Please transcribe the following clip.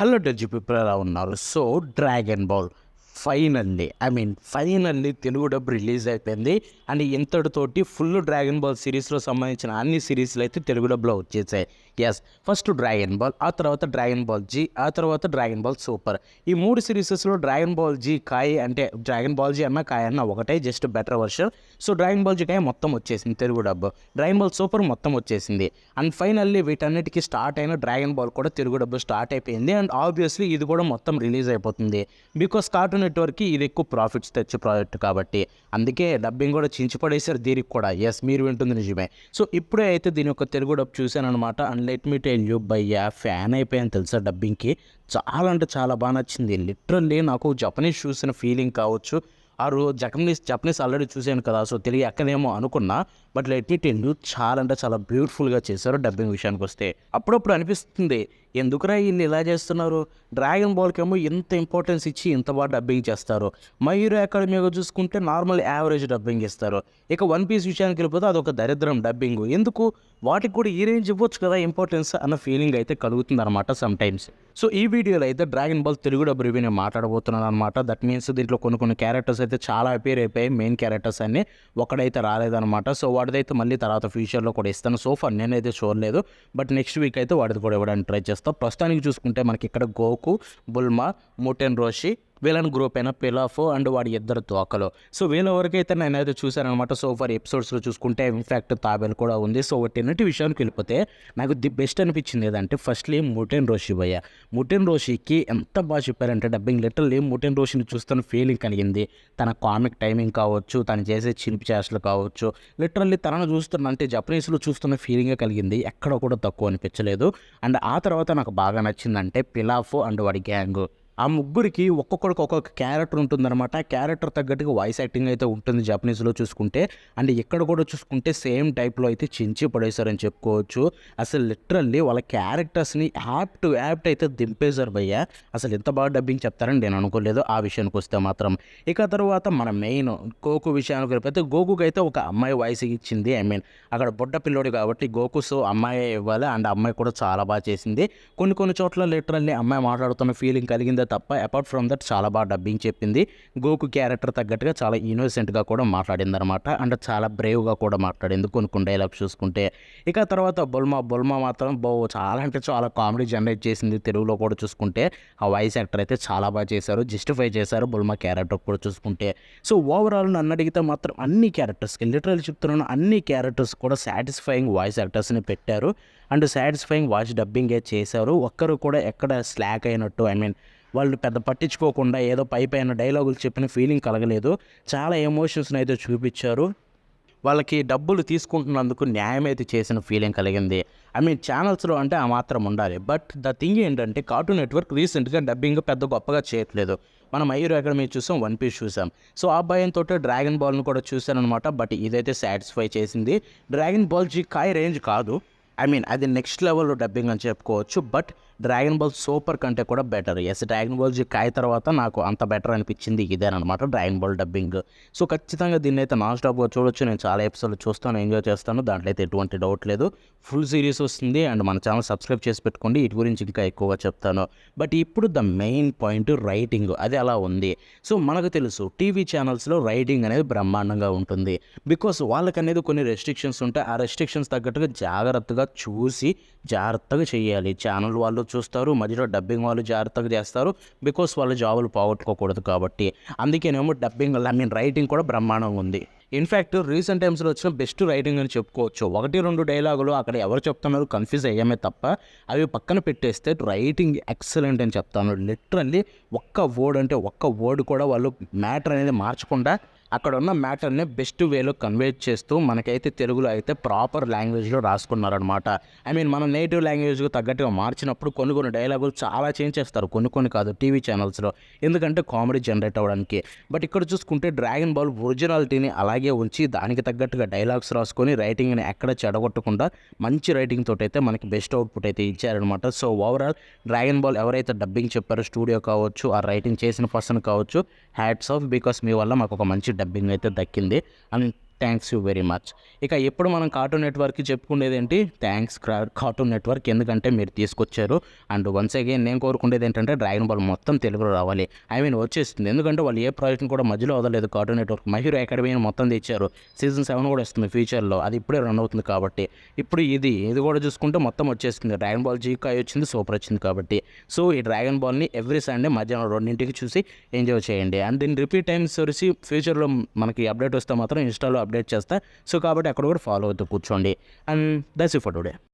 Hello does people ఎలా ఉన్నారు? So dragon ball finally I mean finally Telugu dub release అయిపోయింది. And ఇంతటితోటి full dragon ball సిరీస్లో సంబంధించిన అన్ని సిరీస్లు అయితే తెలుగు డబ్లో వచ్చేసాయి. ఎస్ ఫస్ట్ డ్రాగన్ బాల్ ఆ తర్వాత డ్రాగన్ బాల్ జీ ఆ తర్వాత డ్రాగన్ బాల్ సూపర్ ఈ మూడు సిరీసెస్లో డ్రాగన్ బాల్ జీ కాయ్ అంటే డ్రాగన్ బాల్ జీ అన్న కాయ్ అన్న ఒకటే just better version so dragon ball Z Kai మొత్తం వచ్చేసింది తెలుగు డబ్బు డ్రాగన్ బాల్ సూపర్ మొత్తం వచ్చేసింది. అండ్ ఫైనల్లీ వీటన్నిటికీ స్టార్ట్ అయిన డ్రాగన్ బాల్ కూడా తెలుగు డబ్బు స్టార్ట్ అయిపోయింది. అండ్ ఆబ్వియస్లీ ఇది కూడా మొత్తం రిలీజ్ అయిపోతుంది. బికాస్ కార్టూన్ నెట్వర్క్కి ఇది ఎక్కువ ప్రాఫిట్స్ తెచ్చే ప్రాజెక్ట్ కాబట్టి. అందుకే డబ్బింగ్ కూడా చించిపడేసారు దీనికి కూడా. ఎస్ మీరు వింటుంది నిజమే. సో ఇప్పుడే అయితే దీని యొక్క తెలుగు డబ్బు చూశాను అనమాట and let me tell you Bayya fan అయిపోయాను తెలుసా డబ్బింగ్కి? చాలా అంటే చాలా బాగా నచ్చింది. లిటరల్లీ నాకు జపనీస్ చూసిన ఫీలింగ్ కావచ్చు. ఆ రోజు జపనీస్ జపనీస్ ఆల్రెడీ చూశాను కదా సో తెలియ ఎక్కదేమో అనుకున్నా. But let me tell you చాలా అంటే చాలా బ్యూటిఫుల్గా చేశారు డబ్బింగ్ విషయానికి వస్తే అప్పుడప్పుడు అనిపిస్తుంది ఎందుకురా వీళ్ళు ఇలా చేస్తున్నారు? డ్రాగన్ బాల్కి ఏమో ఇంత ఇంపార్టెన్స్ ఇచ్చి ఇంత బాగా డబ్బింగ్ చేస్తారు. మయూర్ అకాడమీగా చూసుకుంటే నార్మల్ యావరేజ్ డబ్బింగ్ ఇస్తారు. ఇక వన్ పీస్ విషయానికి వెళ్ళిపోతే అదొక దరిద్రం డబ్బింగ్ ఎందుకు? వాటికి కూడా ఈ రేంజ్ ఇవ్వచ్చు కదా ఇంపార్టెన్స్ అన్న ఫీలింగ్ అయితే కలుగుతుంది అనమాట సమ్ టైమ్స్ సో ఈ వీడియోలో అయితే డ్రాగన్ బాల్ తెలుగు డబ్బు రివ్యూ నేను మాట్లాడబోతున్నాను అనమాట దట్ మీన్స్ దీంట్లో కొన్ని కొన్ని క్యారెక్టర్స్ అయితే చాలా అపేర్ అయిపోయాయి. మెయిన్ క్యారెక్టర్స్ అన్ని ఒకడైతే రాలేదనమాట సో వాడిదైతే మళ్ళీ తర్వాత ఫ్యూచర్లో కూడా ఇస్తాను. సో ఫర్ నేనైతే చూడలేదు. బట్ నెక్స్ట్ వీక్ అయితే వాడిది కూడా ఇవ్వడానికి ట్రై చేస్తాను. ప్రస్తుతానికి చూసుకుంటే మనకి ఇక్కడ గోకు బుల్మా ముటెన్ రోషి వీళ్ళని గ్రూప్ అయిన పిలాఫ్ అండ్ వాడి ఇద్దరు తోకలు. సో వీళ్ళ వరకు అయితే నేనైతే చూశానమాట సో ఫర్ ఎపిసోడ్స్లో చూసుకుంటే ఇన్ఫ్యాక్ట్ తాబేల్ కూడా ఉంది. సో టెన్నటి విషయానికి వెళ్ళిపోతే నాకు ది బెస్ట్ అనిపించింది ఏదంటే ఫస్ట్లీ ముటెన్ రోషి భయ్య. ముటెన్ రోషికి ఎంత బాగా చెప్పారంటే డబ్బింగ్ లిటర్లీ ముటెన్ రోషిని చూస్తున్న ఫీలింగ్ కలిగింది. తన కామిక్ టైమింగ్ కావచ్చు తను చేసే చిలిపి చేష్టలు కావచ్చు లిటరల్లీ తనను చూస్తున్న అంటే జపనీస్లో చూస్తున్న ఫీలింగే కలిగింది. ఎక్కడ కూడా తక్కువ అనిపించలేదు. అండ్ ఆ తర్వాత నాకు బాగా నచ్చిందంటే పిలాఫ్ అండ్ వాడి గ్యాంగ్ ఆ ముగ్గురికి ఒక్కొక్కడికి ఒక్కొక్క క్యారెక్టర్ ఉంటుందన్నమాట. ఆ క్యారెక్టర్ తగ్గట్టుగా వాయిస్ యాక్టింగ్ అయితే ఉంటుంది జపనీస్లో చూసుకుంటే. అండ్ ఇక్కడ కూడా చూసుకుంటే సేమ్ టైప్లో అయితే చించి పడేశారని చెప్పుకోవచ్చు. అసలు లిటరల్లీ వాళ్ళ క్యారెక్టర్స్ని యాప్ టు యాప్ట్ అయితే దింపేశారు భయ్య. అసలు ఎంత బాగా డబ్బింగ్ చెప్తారని నేను అనుకోలేదు. ఆ విషయానికి వస్తే మాత్రం. ఇక తర్వాత మన మెయిన్ గోకు విషయానికి అయితే గోకుకి అయితే ఒక అమ్మాయి వాయిస్ ఇచ్చింది. ఐ మీన్ అక్కడ బుడ్డ పిల్లోడు కాబట్టి గోకు సో అమ్మాయి ఇవ్వాలి. అండ్ అమ్మాయి కూడా చాలా బాగా చేసింది. కొన్ని కొన్ని చోట్ల లిటరల్లీ అమ్మాయి మాట్లాడుతున్న ఫీలింగ్ కలిగిందా తప్ప అపార్ట్ ఫ్రమ్ దట్ చాలా బాగా డబ్బింగ్ చెప్పింది. గోకు క్యారెక్టర్ తగ్గట్టుగా చాలా ఇన్నోసెంట్గా కూడా మాట్లాడింది అనమాట అండ్ చాలా బ్రేవ్గా కూడా మాట్లాడింది కొన్ని కొన్ని డైలాగ్స్ చూసుకుంటే. ఇక తర్వాత బొల్మా బొల్మా మాత్రం బో చాలా అంటే చాలా కామెడీ జనరేట్ చేసింది తెలుగులో కూడా చూసుకుంటే. ఆ వాయిస్ యాక్టర్ అయితే చాలా బాగా చేశారు. జస్టిఫై చేశారు బొల్మా క్యారెక్టర్ కూడా చూసుకుంటే. సో ఓవరాల్ నన్ను అడిగితే మాత్రం అన్ని క్యారెక్టర్స్కి లిటరల్ చెప్తున్నాను అన్ని క్యారెక్టర్స్ కూడా సాటిస్ఫైయింగ్ వాయిస్ యాక్టర్స్ని పెట్టారు. అండ్ సాటిస్ఫైయింగ్ వాయిస్ డబ్బింగే చేశారు. ఒక్కరు కూడా ఎక్కడ స్లాక్ అయినట్టు ఐ మీన్ వాళ్ళు పెద్ద పట్టించుకోకుండా ఏదో పై పైన డైలాగులు చెప్పిన ఫీలింగ్ కలగలేదు. చాలా ఎమోషన్స్ని అయితే చూపించారు. వాళ్ళకి డబ్బులు తీసుకుంటున్నందుకు న్యాయం అయితే చేసిన ఫీలింగ్ కలిగింది. ఐ మీన్ ఛానల్స్లో అంటే ఆ మాత్రం ఉండాలి. బట్ ద థింగ్ ఏంటంటే కార్టూన్ నెట్వర్క్ రీసెంట్గా డబ్బింగ్ పెద్ద గొప్పగా చేయట్లేదు. మనం మయూర్ అకాడమీ చూసాం వన్ పీస్ చూసాం. సో ఆ భయంతో డ్రాగన్ బాల్ను కూడా చూశాను అనమాట బట్ ఇదైతే సాటిస్ఫై చేసింది. Dragon ball Z Kai range కాదు. ఐ మీన్ అది నెక్స్ట్ లెవెల్లో డబ్బింగ్ అని చెప్పుకోవచ్చు బట్ డ్రాగన్ బాల్ సూపర్ కంటే కూడా బెటర్ ఎస్ డ్రాగన్ బాల్ కాయ తర్వాత నాకు అంత బెటర్ అనిపించింది ఇదేనమాట డ్రాగన్ బాల్ డబ్బింగ్ సో ఖచ్చితంగా దీన్ని అయితే నాన్ స్టాప్గా చూడొచ్చు. నేను చాలా ఎపిసోడ్లు చూస్తాను ఎంజాయ్ చేస్తాను. దాంట్లో అయితే ఎటువంటి డౌట్ లేదు. ఫుల్ సిరీస్ వస్తుంది అండ్ మన ఛానల్ సబ్స్క్రైబ్ చేసి పెట్టుకోండి. వీటి గురించి ఇంకా ఎక్కువగా చెప్తాను. బట్ ఇప్పుడు ద మెయిన్ పాయింట్ రైటింగ్ అది అలా ఉంది. సో మనకు తెలుసు టీవీ ఛానల్స్లో రైటింగ్ అనేది బ్రహ్మాండంగా ఉంటుంది. బికాస్ వాళ్ళకనేది కొన్ని రెస్ట్రిక్షన్స్ ఉంటాయి. ఆ రెస్ట్రిక్షన్స్ తగ్గట్టుగా జాగ్రత్తగా చూసి జాగ్రత్తగా చేయాలి. ఛానల్ వాళ్ళు చూస్తారు మధ్యలో డబ్బింగ్ వాళ్ళు జాగ్రత్తగా చేస్తారు. బికాస్ వాళ్ళ జాబులు పోగొట్టుకోకూడదు కాబట్టి. అందుకేనేమో డబ్బింగ్ ఐ మీన్ రైటింగ్ కూడా బ్రహ్మాండంగా ఉంది. ఇన్ఫ్యాక్ట్ రీసెంట్ టైమ్స్లో వచ్చిన బెస్ట్ రైటింగ్ అని చెప్పుకోవచ్చు. ఒకటి రెండు డైలాగులు అక్కడ ఎవరు చెప్తున్నారు కన్ఫ్యూజ్ అయ్యామే తప్ప అవి పక్కన పెట్టేస్తే రైటింగ్ ఎక్సలెంట్ అని చెప్తాను. లిటరల్లీ ఒక్క వర్డ్ అంటే ఒక్క వర్డ్ కూడా వాళ్ళు మ్యాటర్ అనేది మార్చకుండా అక్కడ ఉన్న మ్యాటర్ని బెస్ట్ వేలో కన్వే చేస్తూ మనకైతే తెలుగులో అయితే ప్రాపర్ లాంగ్వేజ్లో రాసుకున్నారనమాట ఐ మీన్ మన నేటివ్ లాంగ్వేజ్కి తగ్గట్టుగా మార్చినప్పుడు కొన్ని కొన్ని డైలాగులు చాలా చేంజ్ చేస్తారు. కొన్ని కొన్ని కాదు టీవీ ఛానల్స్లో. ఎందుకంటే కామెడీ జనరేట్ అవ్వడానికి. బట్ ఇక్కడ చూసుకుంటే డ్రాగన్ బాల్ ఒరిజినాలిటీని అలాగే ఉంచి దానికి తగ్గట్టుగా డైలాగ్స్ రాసుకొని రైటింగ్ని ఎక్కడ చెడగొట్టకుండా మంచి రైటింగ్ తోటి అయితే మనకి బెస్ట్ అవుట్పుట్ అయితే ఇచ్చారనమాట సో ఓవరాల్ డ్రాగన్ బాల్ ఎవరైతే డబ్బింగ్ చెప్పారో స్టూడియో కావచ్చు ఆ రైటింగ్ చేసిన పర్సన్ కావచ్చు హ్యాట్స్ ఆఫ్ బికాస్ మీ వల్ల మాకు ఒక మంచి డబ్బింగ్ అయితే దక్కింది. And thanks you very much ఇక ఎప్పుడు మనం కార్టూన్ నెట్వర్క్కి చెప్పుకునేది ఏంటి థ్యాంక్స్ కార్టూన్ నెట్వర్క్ ఎందుకంటే మీరు తీసుకొచ్చారు. అండ్ వన్స్ అగైన్ నేను కోరుకునేది ఏంటంటే డ్రాగన్ బాల్ మొత్తం తెలుగులో రావాలి. ఐ మీన్ వచ్చేస్తుంది. ఎందుకంటే వాళ్ళు ఏ ప్రాజెక్ట్ని కూడా మధ్యలో వదలలేదు కార్టూన్ నెట్వర్క్ మహిరో అకాడమీని మొత్తం తెచ్చారు. సీజన్ సెవెన్ కూడా వస్తుంది ఫ్యూచర్లో అది ఇప్పుడే రన్ అవుతుంది కాబట్టి. ఇప్పుడు ఇది ఇది కూడా చూసుకుంటే మొత్తం వచ్చేస్తుంది. డ్రాగన్ బాల్ జీకాయ్ వచ్చింది సూపర్ వచ్చింది కాబట్టి. సో ఈ డ్రాగన్ బాల్ని ఎవ్రీ సండే మధ్యాహ్నం రెండింటికి చూసి ఎంజాయ్ చేయండి. అండ్ దీని రిపీట్ టైమ్స్ వచ్చి ఫ్యూచర్లో మనకి అప్డేట్ వస్తే మాత్రం ఇన్స్టాలో అప్డేట్ చేస్తా. సో కాబట్టి అక్కడ కూడా ఫాలో అవుతూ కూర్చోండి. And that's for today